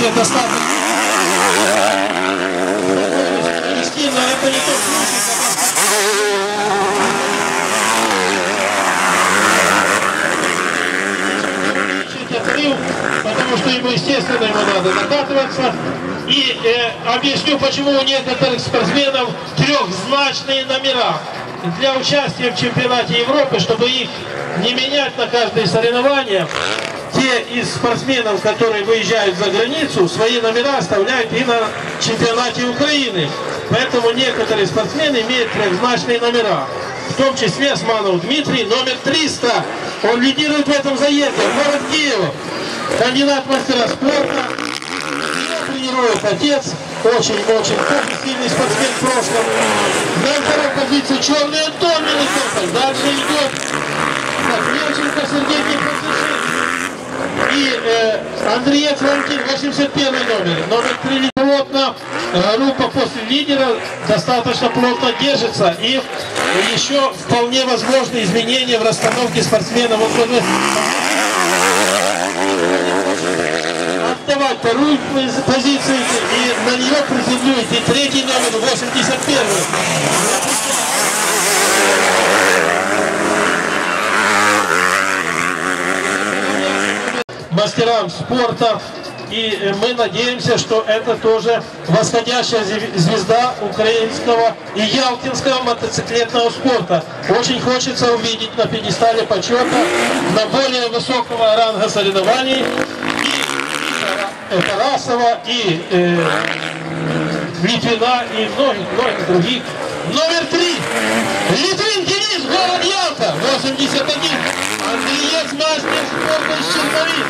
себе достаточно. Вести, но это не тот потому что ему, естественно, ему надо накатываться. И э, объясню, почему у некоторых спортсменов трехзначные номера. Для участия в чемпионате Европы, чтобы их не менять на каждое соревнование, те из спортсменов, которые выезжают за границу, свои номера оставляют и на чемпионате Украины. Поэтому некоторые спортсмены имеют трехзначные номера. В том числе Османов Дмитрий, номер 300. Он лидирует в этом заезде. Город Киев. Кандидат мастера спорта. Тренирует отец. Очень-очень сильный спортсмен в прошлом. На второй позиции черный Антон. Дальше идет Сергей Непосвященный. И э, Андреец Валентин, 81 номер. Номер 3 плотно. Группа после лидера достаточно плотно держится. И еще вполне возможны изменения в расстановке спортсменов. Вот вы отдавать вторую пози- позицию и на нее приземлюете третий номер 81. Мастерам спорта. И э, мы надеемся, что это тоже восходящая зв- звезда украинского и ялтинского мотоциклетного спорта. Очень хочется увидеть на пьедестале почета на более высокого ранга соревнований и Тарасова, и э, Литвина, и многих, многих других. Номер три. Литвин Денис, город Ялта, 81. Андреец, мастер спорта из Черновик.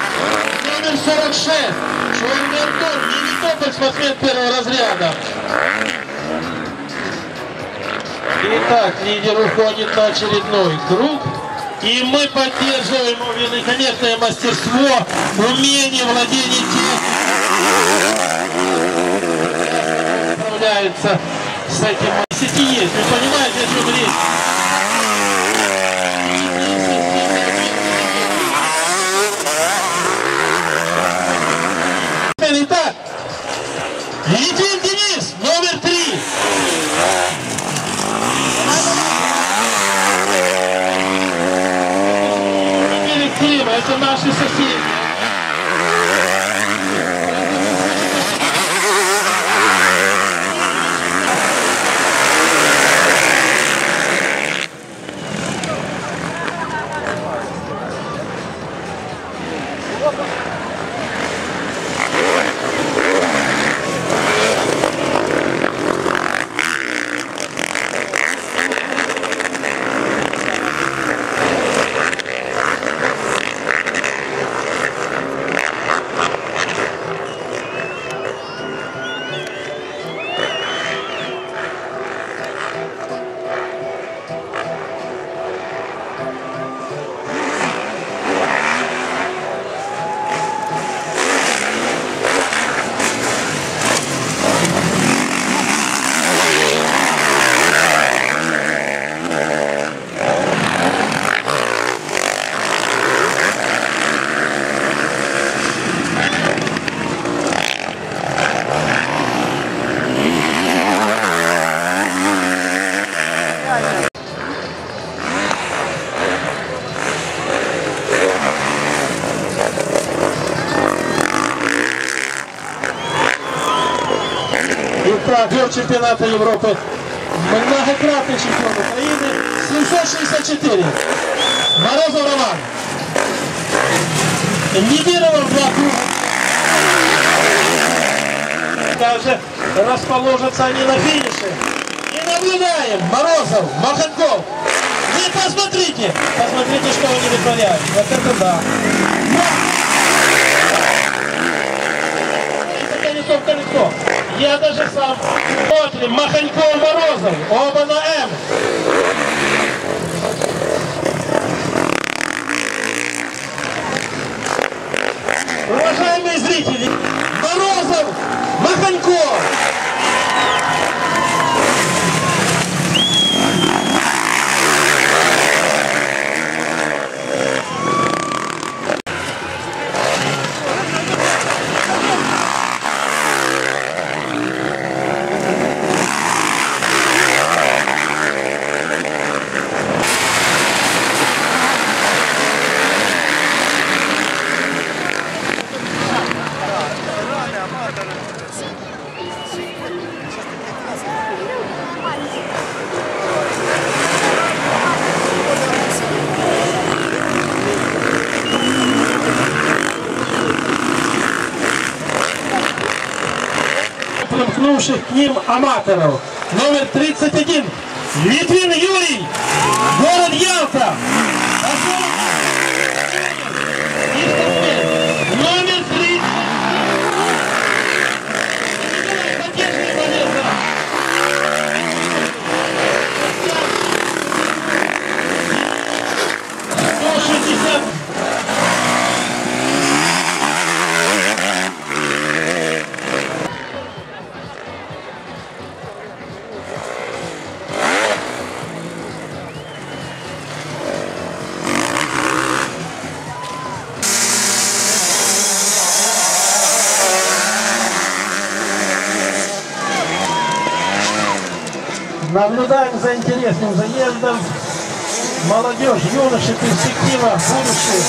Номер 46. Черный Антон, Мелитополь, спортсмен первого разряда. Итак, лидер уходит на очередной круг. И мы поддерживаем его великолепное мастерство, умение, владение техникой. Справляется с этим. Сети есть, вы понимаете, о чем речь? Итак, Литвин Денис, номер три. Берег Крыма, это наши соседи. Герой чемпионата Европы, многократный чемпион Украины, 764. Морозов Роман. Лидировал два круга. Также расположатся они на финише. И наблюдаем. Морозов, Маханков. Вы посмотрите. Посмотрите, что они вытворяют. Вот это да. Колесо в колесо. Я даже сам смотрим. Маханьков, Морозов. Оба на М. Уважаемые зрители, Морозов, Маханьков. Прибывших к ним аматоров. Номер 31. Литвин Юрий. Город Ялта. Наблюдаем за интересным заездом. Молодежь, юноши, перспектива, будущее.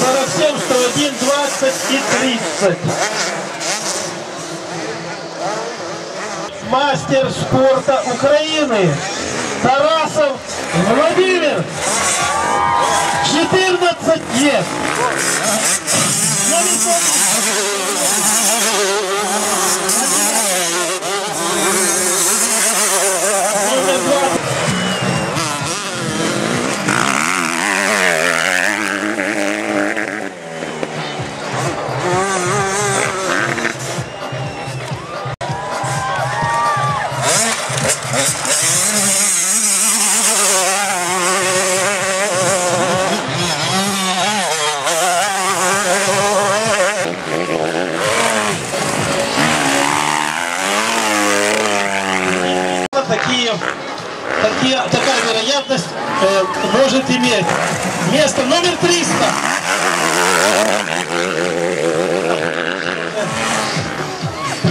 47, 101, 20 и 30. Мастер спорта Украины. Тарасов Владимир. 14 лет.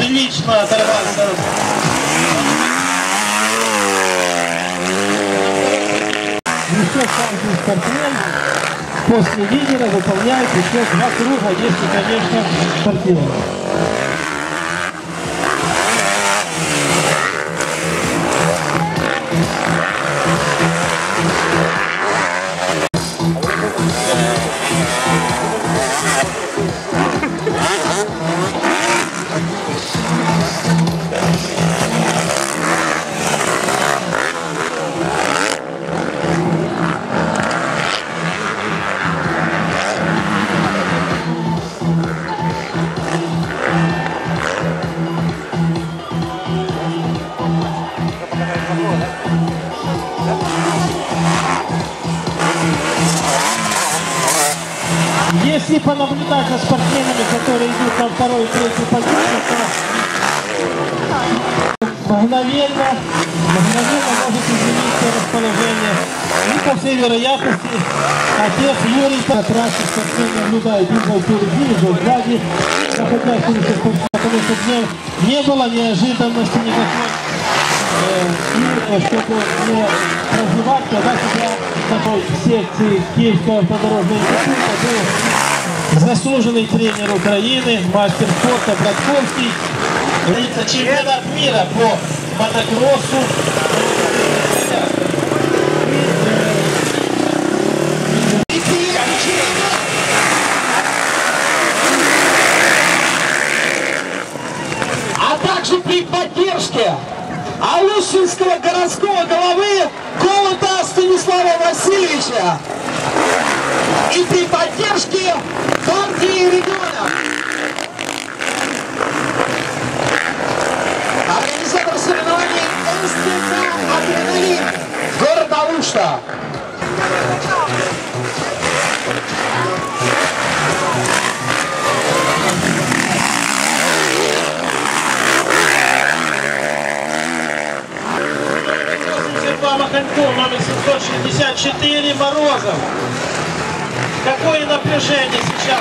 Прилично оторвался. Еще каждый спортсмен после лидера выполняет еще два круга, если, конечно, спортивно. Если понаблюдать за спортсменами, которые идут на второй и третью позицию, то мгновенно, мгновенно может измениться расположение. И по всей вероятности отец Юрий как раз и спортсмен наблюдает Юго впереди, Юго сзади, находящийся потому что не, не было неожиданности никакой. Э, И э, чтобы не развивать, когда себя такой секции Киевского автодорожного института был заслуженный тренер Украины, мастер спорта Братковский. Это чемпионат мира по мотокроссу. а также при поддержке Алушинского городского головы Колота Станислава Васильевича и при поддержке партии регионов. Организатор соревнований СТК «Адреналин» город Алушта. Сергей Маханьков, номер 764, Морозов. Какое напряжение сейчас?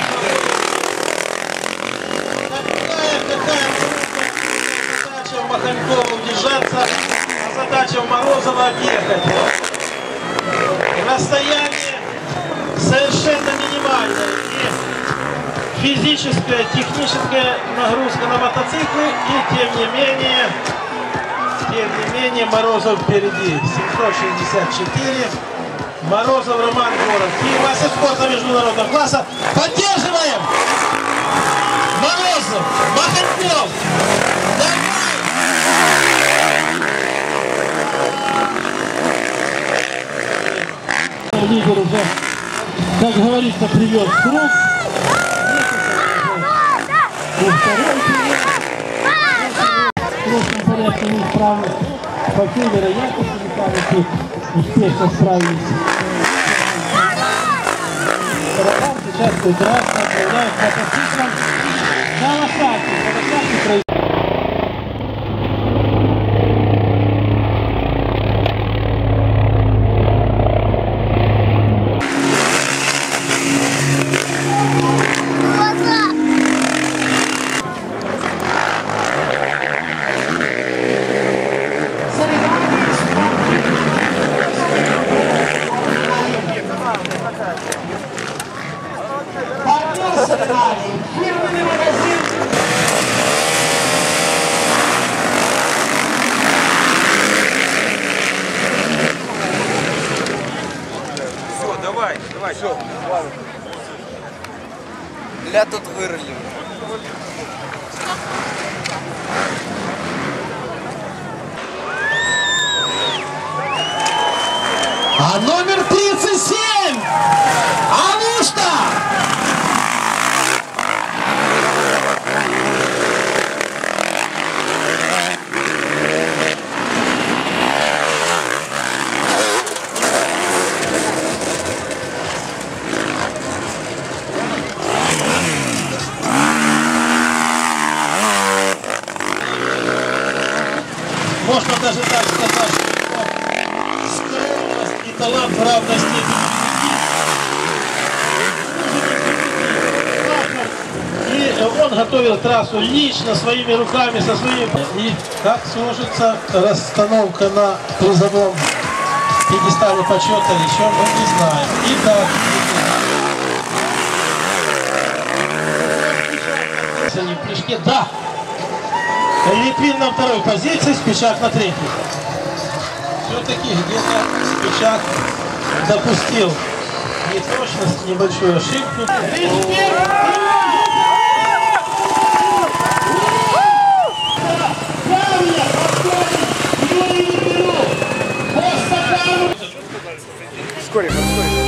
Какая, какая задача Маханькова удержаться, а задача Морозова объехать. Расстояние совершенно минимальное. И физическая, техническая нагрузка на мотоциклы, и тем не менее тем не менее, Морозов впереди. 764. Морозов Роман Город. И мастер спорта международного класса. Поддерживаем! Сразу. Махатнев. Лидер уже, как говорится, привез круг. И второй привез. В прошлом порядке справились. По всей вероятности, механики успешно справились. Караван сейчас прекрасно отправляет мотоциклом на Ля тут вырулим. А номер 37 Алушта! Можно даже так сказать, что талант в равной степени. И он готовил трассу лично, своими руками, со своими... И как сложится расстановка на призовом пьедестале почета, еще мы не знаем. Итак, они в прыжке, да, Литвин на второй позиции, Спичак на третьей вот таких где-то печат допустил неточность, небольшую ошибку. Вскоре, вскоре.